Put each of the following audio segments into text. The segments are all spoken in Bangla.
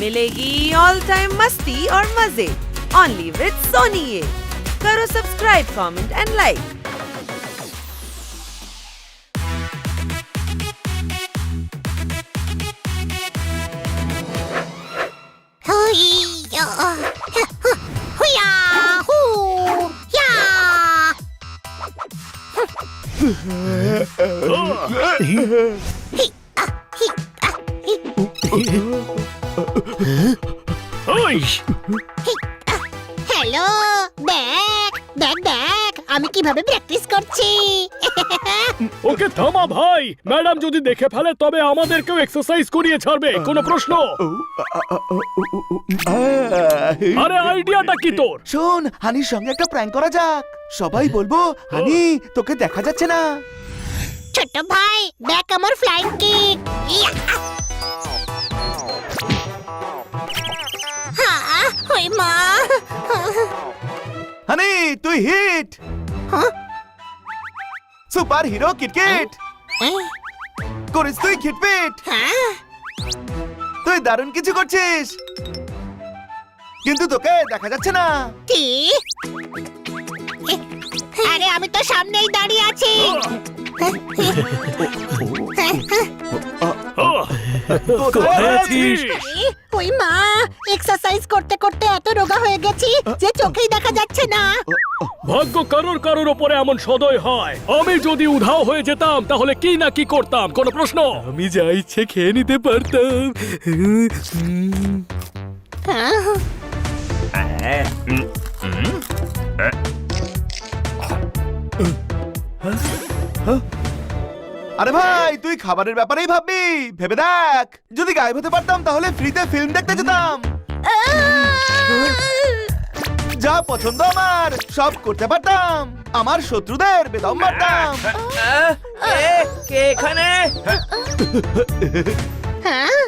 मिलेगी ऑल टाइम मस्ती और मज़े ओनली विद सोनी करो सब्सक्राइब कमेंट एंड लाइक 후 ওই হ্যালো দেখ দেখ দেখ আমি কীভাবে প্র্যাকটিস করছি? ওকে থামা ভাই। ম্যাডাম যদি দেখে ফেলে তবে আমাদেরকেও এক্সারসাইজ করিয়ে ছাড়বে কোনো প্রশ্ন? আরে আইডিয়াটা কি তোর? শোন হানির সঙ্গে একটা প্র্যাঙ্ক করা যাক। সবাই বলব হানি তোকে দেখা যাচ্ছে না। ছোট ভাই দেখ আমার ফ্লাইং কিক ওই মা হানি তুই হিট হ্যাঁ? সুপার হিরো কিটকিট করিস তুই খিটপিট হ্যাঁ তুই দারুণ কিছু করছিস কিন্তু তোকে দেখা যাচ্ছে না কি আরে আমি তো সামনেই দাঁড়িয়ে আছি ওই মা এক্সারসাইজ করতে করতে এত রোগা হয়ে গেছি যে চোখেই দেখা যাচ্ছে না। ভাগ্য কারোর কারোর ওপরে এমন সদয় হয়। আমি যদি উধাও হয়ে যেতাম তাহলে কি না কি করতাম? কোনো প্রশ্ন? আমি যা ইচ্ছে খেয়ে নিতে পারতাম। আরে ভাই তুই খাবারের ব্যাপারেই ভাববি। ভেবে দেখ যদি গায়েব হতে পারতাম তাহলে ফ্রিতে ফিল্ম দেখতে যেতাম। যা পছন্দ আমার সব করতে পারতাম। আমার শত্রুদের বেদম মারতাম। হ্যাঁ?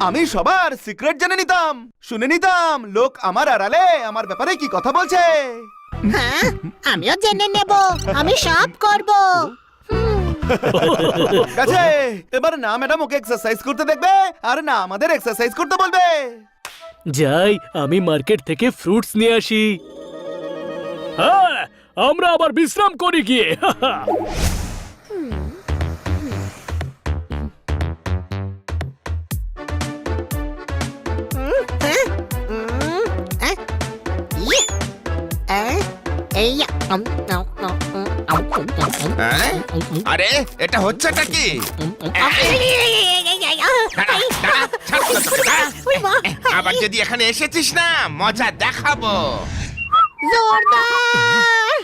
আমি সবার সিক্রেট জেনে নিতাম শুনে নিতাম লোক আমার আড়ালে আমার ব্যাপারে কি কথা বলছে। হ্যাঁ আমিও জেনে নেব আমি সব করব। ঠিক আছে এবার না ম্যাডাম ওকে এক্সারসাইজ করতে দেখবে আর না আমাদের এক্সারসাইজ করতে বলবে। যাই আমি মার্কেট থেকে ফ্রুটস নিয়ে আসি। হ্যাঁ আমরা আবার বিশ্রাম করি গিয়ে। উম, আহ, ইয়ে, আহ, এই, হ্যাঁ? আরে এটা হচ্ছেটা কি? দাঁড়া, দাঁড়া, ছাড় দাঁড়া। ওই মা, আবার যদি এখানে এসেছিস না মজা দেখাবো। জোরদার।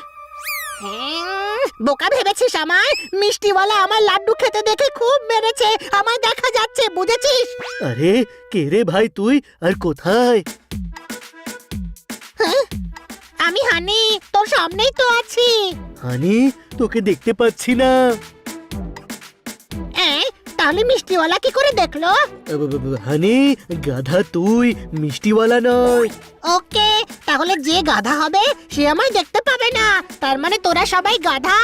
হ্যাঁ, বোকা ভেবেছিস আমায়? মিষ্টিওয়ালা আমার লাড্ডু খেতে দেখে খুব মেরেছে। আমায় দেখা যাচ্ছে বুঝেছিস? আরে কে রে ভাই তুই? আর কোথায়? আমি হানি তোর সামনেই তো আছি। হানি তোকে দেখতে পাচ্ছি না। এ, তাহলে মিষ্টিওয়ালা কি করে দেখল? হানি গাধা তুই মিষ্টিওয়ালা নয়। ওকে তাহলে যে গাধা হবে সে আমায় দেখতে পাবে না। তার মানে তোরা সবাই গাধা।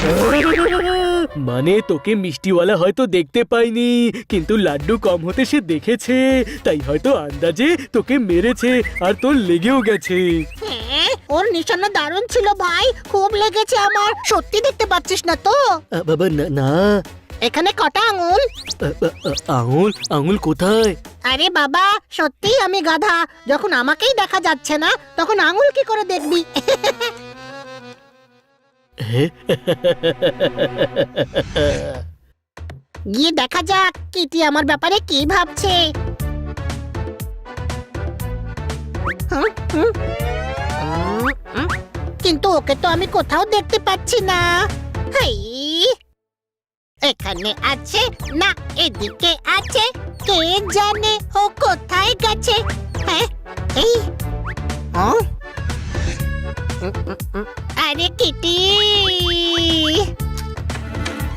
মানে তোকে মিষ্টিওয়ালা হয়তো দেখতে পাইনি কিন্তু লাড্ডু কম হতে সে দেখেছে তাই হয়তো আন্দাজে তোকে মেরেছে আর তোর লেগেও গেছে। হ্যাঁ, ওর নিশানা দারুণ ছিল ভাই। খুব লেগেছে আমার। সত্যি দেখতে পাচ্ছিস না তো? আ, বাবা না না। এখানে কটা আঙুল? আ, আ, আ, আঙুল? আঙুল কোথায়? আরে বাবা সত্যিই আমি গাধা। যখন আমাকেই দেখা যাচ্ছে না তখন আঙুল কি করে দেখবি? হে? গিয়ে দেখা যাক কিটি আমার ব্যাপারে কি ভাবছে। হুম, হুম। কিন্তু ওকে তো আমি কোথাও দেখতে পাচ্ছি না। হাই। এখানে আছে না এদিকে আছে কে জানে ও কোথায় গেছে। হ্যাঁ এই উম, আরে কিটি।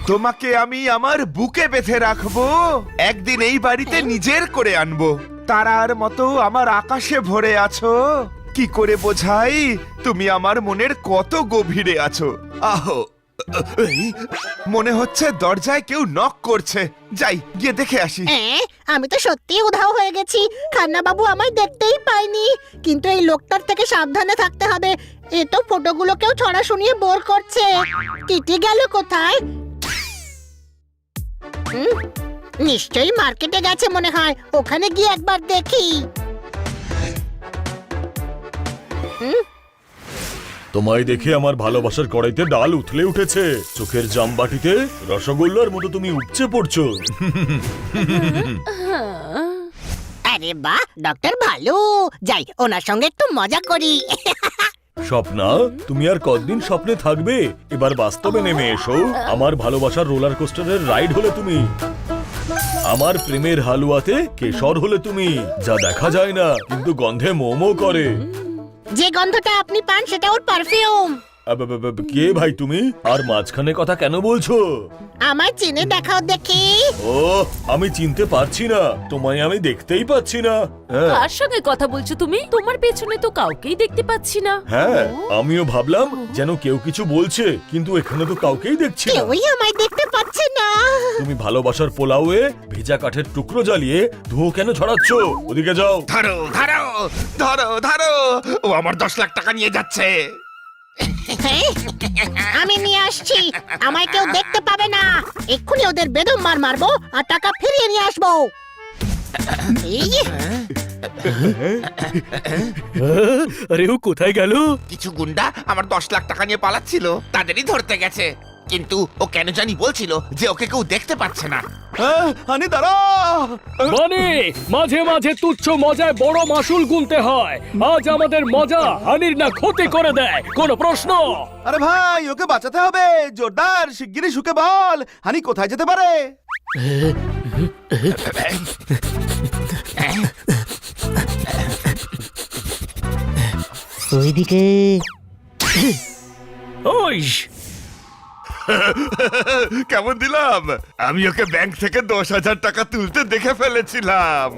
তোমাকে আমি আমার বুকে বেঁধে রাখব। একদিন এই বাড়িতে নিজের করে আনব। তারার মতো আমার আকাশে ভরে আছো। কি করে বোঝাই? তুমি আমার মনের কত গভীরে আছো। আহো মনে হচ্ছে দরজায় কেউ নক করছে। যাই, গিয়ে দেখে আসি। আমি তো সত্যি উধাও হয়ে গেছি। খান্না বাবু আমায় দেখতেই পাইনি কিন্তু এই লোকটার থেকে সাবধানে থাকতে হবে। এ তো ফটোগুলোকেও ছড়া শুনিয়ে বোর করছে। টিটি গেল কোথায়? নিশ্চয়ই মার্কেটে গেছে মনে হয়। ওখানে গিয়ে একবার দেখি। তোমায় দেখে আমার ভালোবাসার কড়াইতে ডাল উথলে উঠেছে। চোখের জামবাটিতে রসগোল্লার মতো তুমি উপচে পড়ছো। আরে বাহ ডক্টর ভালো। যাই ওনার সঙ্গে একটু মজা করি। স্বপ্না তুমি আর কতদিন স্বপ্নে থাকবে? এবার বাস্তবে নেমে এসো। আমার ভালোবাসার রোলার কোস্টারের রাইড হলে তুমি। আমার প্রেমের হালুয়াতে কেশর হলে তুমি। যা দেখা যায় না কিন্তু গন্ধে মোমো করে। যে গন্ধটা আপনি পান সেটা ওর পারফিউম কে ভাই তুমি? আর মাঝখানে কথা কেন বলছো? আমায় চিনে দেখাও দেখি। ও আমি চিনতে পারছি না। তোমায় আমি দেখতেই পাচ্ছি না। হ্যাঁ। কার সঙ্গে কথা বলছো তুমি? তোমার পেছনে তো কাউকেই দেখতে পাচ্ছি না। হ্যাঁ আমিও ভাবলাম যেন কেউ কিছু বলছে কিন্তু এখানে তো কাউকেই দেখছি না। কেউই আমায় দেখতে পাচ্ছে না। তুমি ভালোবাসার পোলাওয়ে ভেজা কাঠের টুকরো জ্বালিয়ে ধুয়ো কেন ছড়াচ্ছ? ওদিকে যাও। ধরো ধরো ধরো ধরো। ও আমার দশ লাখ টাকা নিয়ে যাচ্ছে? আমি নিয়ে আসছি। আমায় কেউ দেখতে পাবে না। এক্ষুনি ওদের বেদম মার মারবো আর টাকা ফিরিয়ে নিয়ে আসব। আরে ও কোথায় গেল? কিছু গুন্ডা আমার দশ লাখ টাকা নিয়ে পালাচ্ছিল তাদেরই ধরতে গেছে। কিন্তু ও কেন জানি বলছিল যে ওকে কেউ দেখতে পাচ্ছে না। আহ, হানি দাঁড়া। মানে মাঝে মাঝে তুচ্ছ মজায় বড় মাসুল গুনতে হয়। আজ আমাদের মজা হানির না ক্ষতি করে দেয়। কোনো প্রশ্ন? আরে ভাই ওকে বাঁচাতে হবে। জোরদার শিগগিরই শুকে বল। হানি কোথায় যেতে পারে? ওইদিকে। ওই কেমন দিলাম? আমি ওকে ব্যাংক থেকে দশ হাজার টাকা তুলতে দেখে ফেলেছিলাম।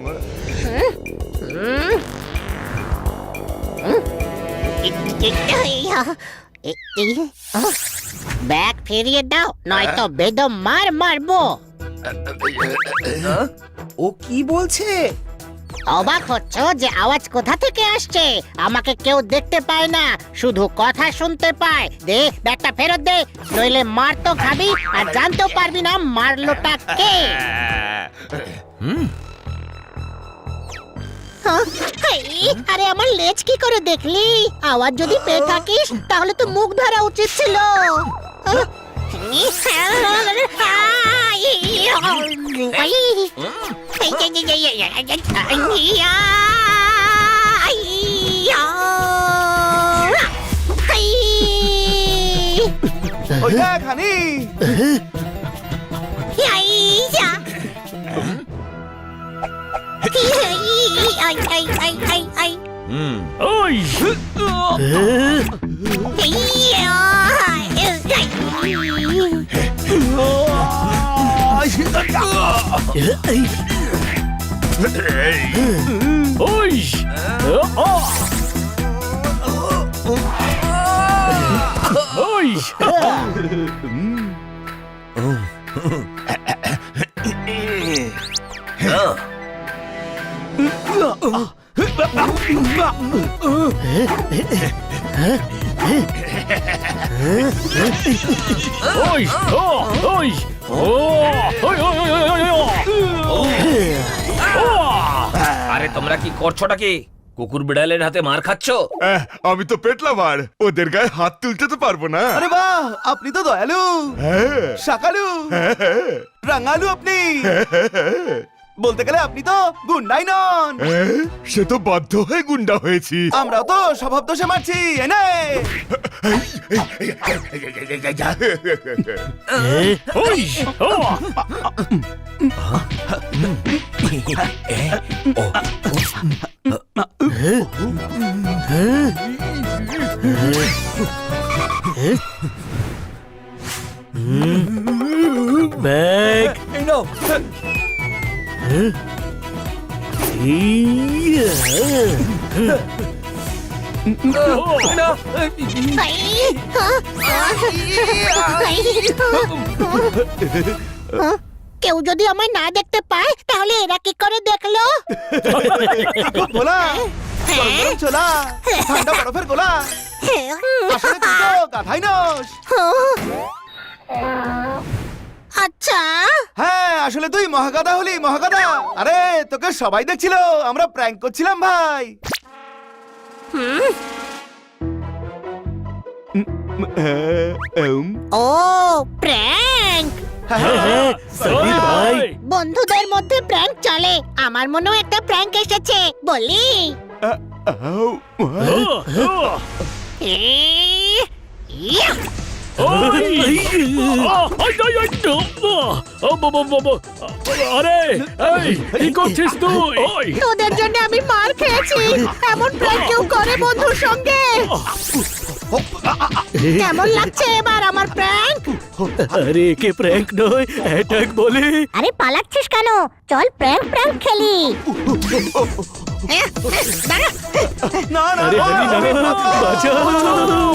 ব্যাগ ফিরিয়ে দাও নয়তো বেদম মার মারবো। ও কি বলছে? অবাক হচ্ছ যে আওয়াজ কোথা থেকে আসছে? আমাকে কেউ দেখতে পায় না। শুধু কথা শুনতে পায়। দে, ব্যাগটা ফেরত দে। নইলে মার তো খাবি আর জানতেও পারবি না মারলোটা কে? আরে, আমার লেজ কি করে দেখলি? আওয়াজ যদি পেয়ে থাকিস, তাহলে তো মুখ ধরা উচিত ছিল। আহ, ওই দেখ হানি ওই ওই ওই ওই ও ওই ও আরে তোমরা কি করছোটা কি? কুকুর বিড়ালের হাতে মার খাচ্ছ? আহ, আমি তো পেটলাবার ওদের গায়ে হাত তুলতে তো পারব না। আরে বাহ আপনি তো দয়ালু। হ্যাঁ, শাকালু। হ্যাঁ, রাঙালু আপনি। বলতে গেলে আপনি তো গুন্ডাই নন হ্যাঁ, সে তো বাধ্য হয়ে গুন্ডা হয়েছি আমরা তো স্বভাব দোষে মারছি এনে কেউ যদি আমায় না দেখতে পায় তাহলে এরা কি করে দেখল? ঠান্ডা বরফের গোলা। আসলে গাধাই নস। আসলে তুই মহাগাদা হলি মহাগাদা। আরে তোকে সবাই দেখছিল আমরা প্র্যাঙ্ক করছিলাম ভাই। ও প্র্যাঙ্ক হ্যাঁ হ্যাঁ ভাই। বন্ধুদের মধ্যে প্র্যাঙ্ক চলে। আমার মনেও একটা প্র্যাঙ্ক এসেছে বলি। আউ, এ, ইয়া! আরে এই, কি করছিস তুই তোদের জন্য আমি মার খেয়েছি এমন প্র্যাঙ্ক কেউ করে বন্ধুর সঙ্গে কেমন লাগছে এবার আমার প্র্যাঙ্ক আরে একে প্র্যাঙ্ক নয় অ্যাটাক বলে আরে পালাচ্ছিস কেন চল প্র্যাঙ্ক প্র্যাঙ্ক খেলি না না না, হানি না না, না, না। বাঁচাও